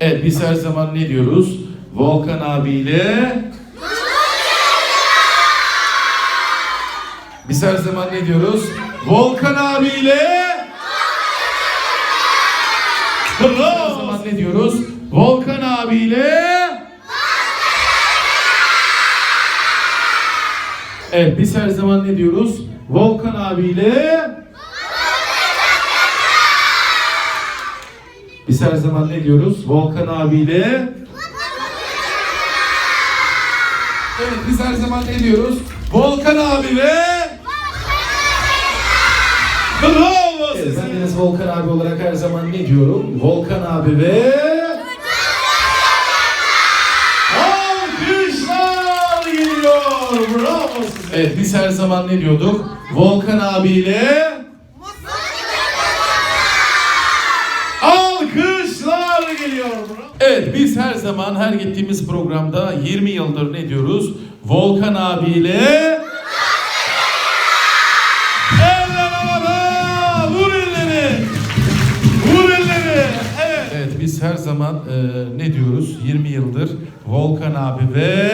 Evet biz her zaman ne diyoruz? Volkan abiyle Biz her zaman ne diyoruz? Volkan abiyle Bravo. Her zaman ne diyoruz? Volkan abiyle Evet biz her zaman ne diyoruz? Volkan abiyle Biz her zaman ne diyoruz? Volkan abiyle Evet biz her zaman ne diyoruz? Volkan abi ve Bravo. Evet, ben Deniz Volkan abi olarak her zaman ne diyorum? Volkan abi ve Alkışlar geliyor. Bravo size. Evet biz her zaman ne diyorduk? Volkan abiyle Evet biz her zaman her gittiğimiz programda 20 yıldır ne diyoruz? Volkan abiyle Eller havada! Vur elleri! Vur elleri! Evet. Biz her zaman e, ne diyoruz? 20 yıldır Volkan abi ve